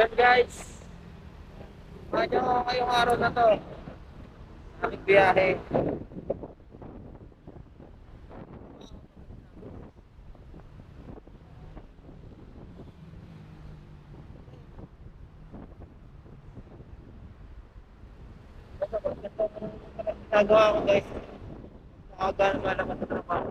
Yan guys. Medyo ngayong araw na to. Aming biyahe. Nagawa ko guys. Nakagano nga naman sa trabaho.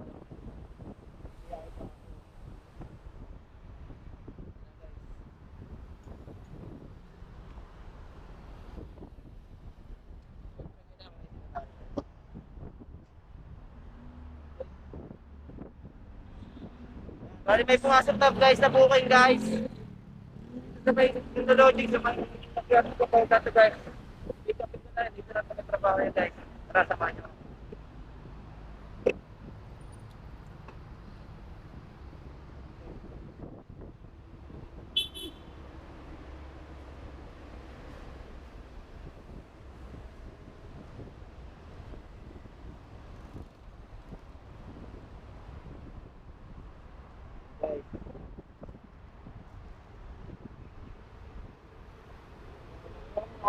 Bali may pumasok na guys na booking guys. Sa may technology sa may nagyari ko guys. Dito na dito na kami trabaho guys. Tara samahan niyo.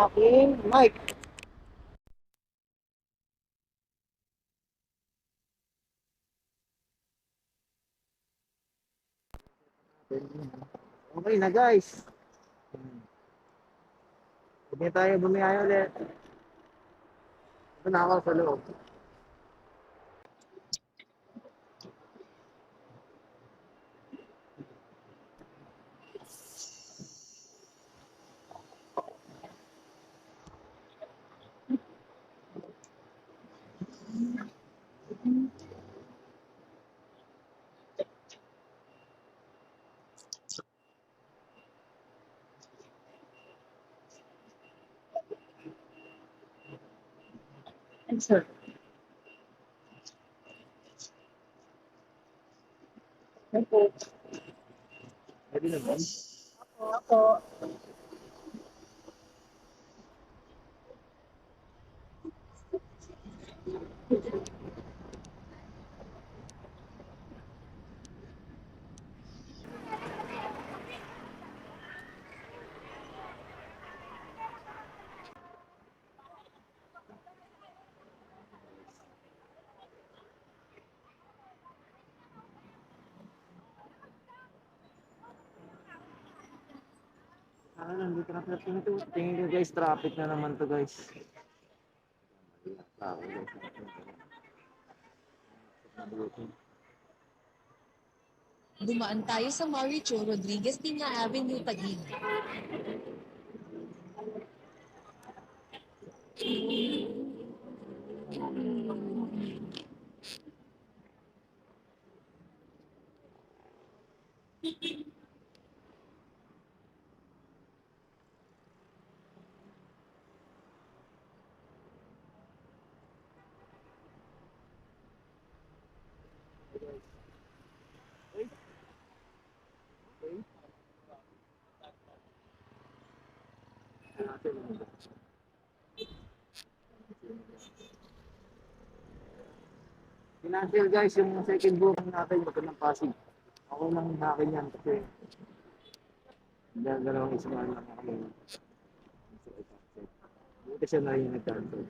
Aking mic. Okay na guys. Hindi tayo bumiyaya ulit. Ito na ako sa loob. Answer. Opo. Pwede naman. Opo. Ah, nandito na pala. Tingin ko guys, traffic na naman to guys. Tao guys. Dumaan tayo sa Mauricio Rodriguez Tinga Avenue, Taguig. Financial guys, yung second booking natin, ito ng Pasig. Ako lang hakin yan kasi dalawang isang lang kami. Buti siya na yung nag-cancel.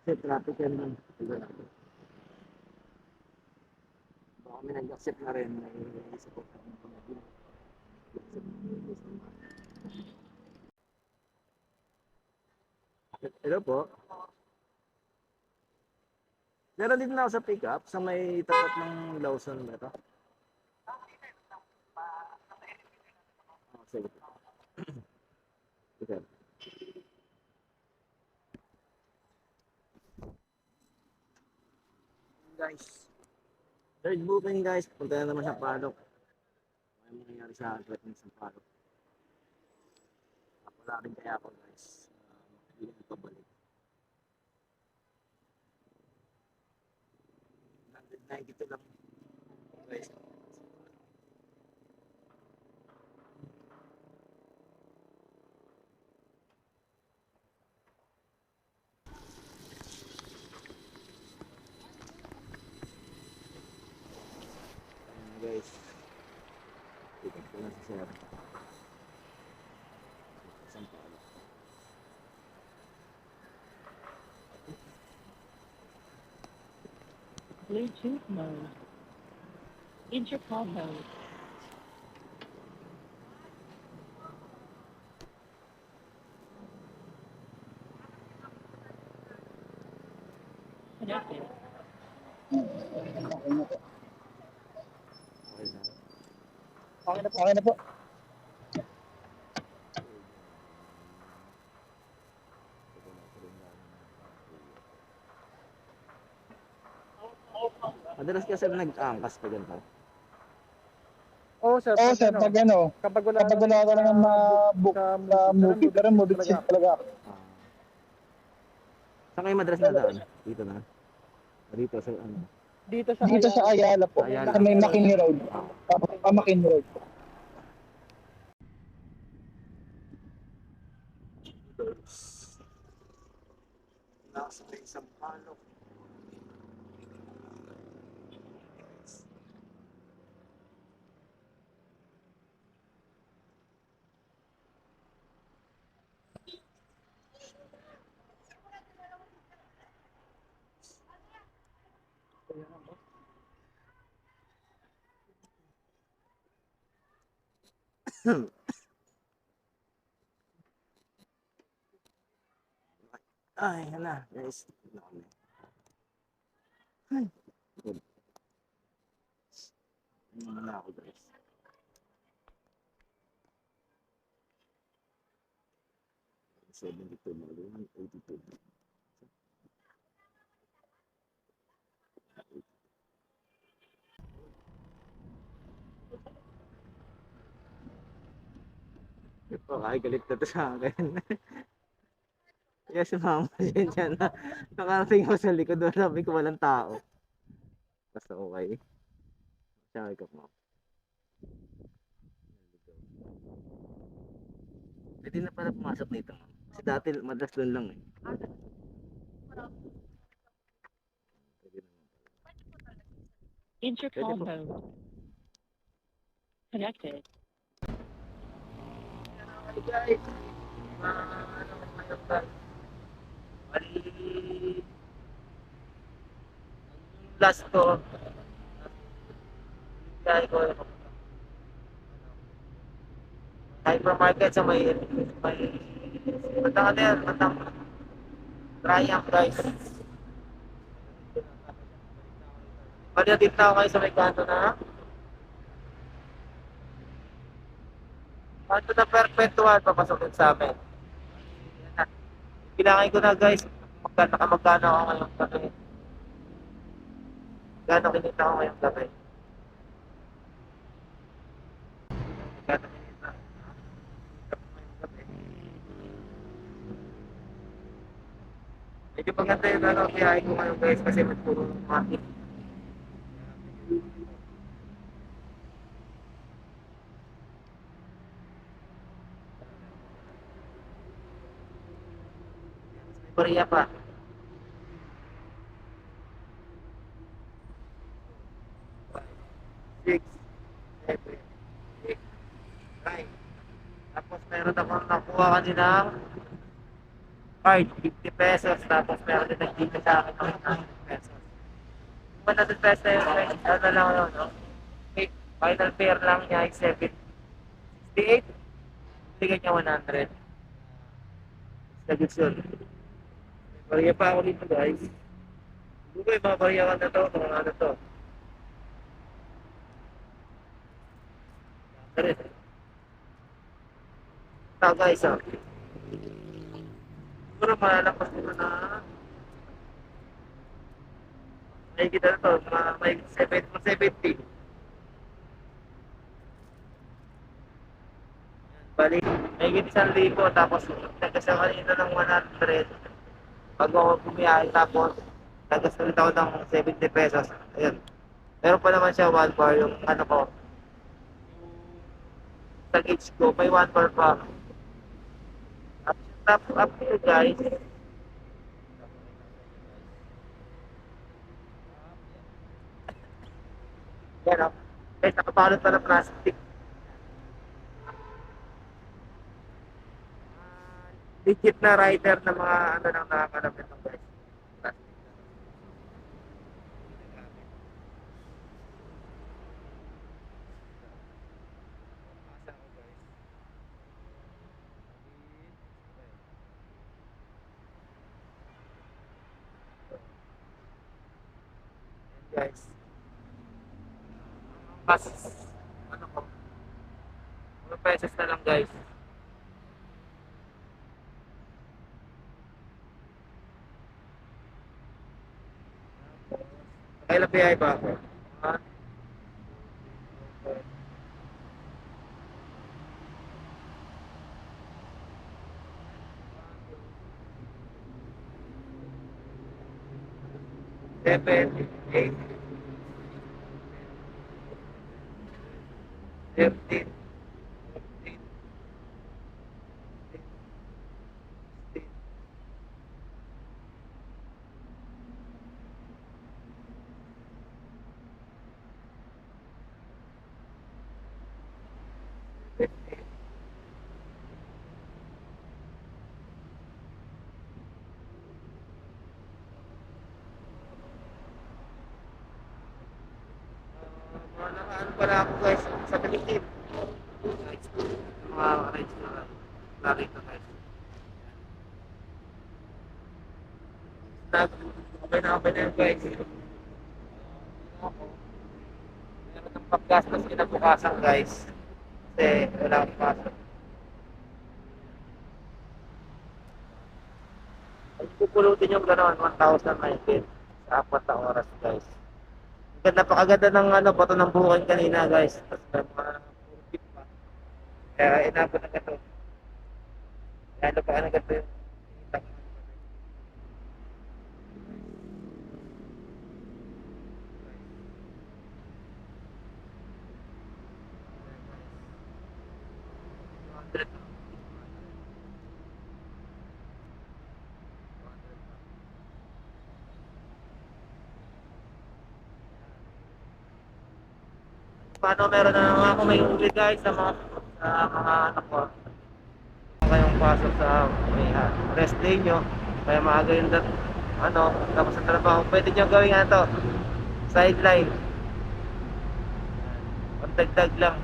Kasi traffic yan lang. Baka kami nag-accept na rin. Nag-accept ko na rin. Hello po. Meron din na ako sa pickup sa may tapat ng Lawson ba ito? Ah, sige. Sige. Guys. Third booking guys. Punta na naman sa Palok. Ano mangyayari sa ng sa Palok. Wala rin kaya ako guys. Pabalik. 192 lang. Guys. Guys. Tingnan ko na si Sir. Bluetooth mode. Intercom mode. Connected. Okay na. Okay na po. Madalas kasi nag-angkas pa ganito. Oo, sir. Oo, pag sir, ano, pag ano, kapag wala, kapag wala ka naman ma-book sa movie, pero movie seat talaga. Ah. Saan kayo madalas na daan? Dito na? Dito sa ano? dito sa Dito sa Ayala po, Ayala. sa may McKinney Road. Pa McKinney Road. Nasa may isang palok. Ay, hala, guys. Ano Ay, good. Ano na ako, guys. Seventy-two, eighty-two. Ay galit na to sa akin. Mama din dyan na nakarating ako sa likod doon sabi ko walang tao. Basta okay. Sabi ko mo. Pwede na pala pumasok nito. ma'am. Kasi dati madalas doon lang eh. Intercom mode. Connected. Guys. Ano, ano ba? Bali, yung last ko, kaya ko, hypermarket sa may, may, matang ano yan, matang triumph guys. Bali, ako kayo sa may kanto na, kanto na perpetual, papasok din sa amin. Kailangan ko na guys, magkano ka magkano ako ngayong gabi. Gano'ng kinita ako ngayong gabi. Kinita. Ngayong gabi. Medyo maganda yung ano, biyahe ko ngayon guys kasi may puro mga Korea pa. Six, seven, eight, nine. Tapos meron akong nakuha kanina card, 50 pesos. Tapos meron din nag-give sa akin ng 100 pesos. 100 pesos na yun, ano lang yun, no? Okay, final fare lang niya ay 7. 68. Bigyan niya 100. Sagit yun. Bariya pa ako dito guys. Ko yung mga bariyakan na to, mga ano to. Pero ito. Guys ah. Siguro malalapas nito na may kita na to, mga may 7, 70. Bali, may isang libo tapos nagkasa kanina ng 100 pag ako bumiyahe tapos nagasalit ako ng 70 pesos. Ayun. Meron pa naman siya 1 bar yung ano ko. Sa gauge ko, may 1 bar pa. Top up to guys. Yan o. Guys, nakabalot pa ng plastic. legit na rider na mga ano nang nakakalapit ng guys. guys. Mas, ano ko, mga pesos na lang guys. Kailan biyay ba ako? Ah. Seven, eight, thirteen, mga nakaano pala ako guys sa yung mga rides na narito guys. Okay na okay na guys. Meron ng paggastos kinabukasan guys. Kasi wala akong pasok. Ay, pupulutin yung gano'n, 1,000 na yun sa apat na oras guys. Ang ganda, ng ano, bato ng bukan kanina guys. Tapos may mga purpit pa. Kaya inabot na. Kaya ano pa ka na gato yung Paano meron na naman ako may uli guys sa mga sa mga anak ko. Kayong pasok sa may ha, rest day nyo, kaya maaga yung dat, ano, tapos sa trabaho, pwede nyo gawin ano to, sideline. Pagdagdag lang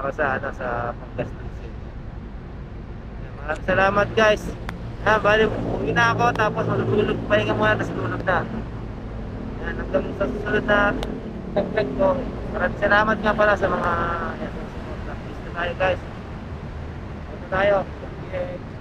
para sa ano sa panggastusin. Ayan, Maraming salamat guys. Ha, bali, uwi na ako tapos matutulog, pahinga muna tapos tulog na. Yan, hanggang sa susunod na dagdag ko. Maraming salamat nga pala sa mga yan, support. Please na tayo guys. Ito tayo. Yeah.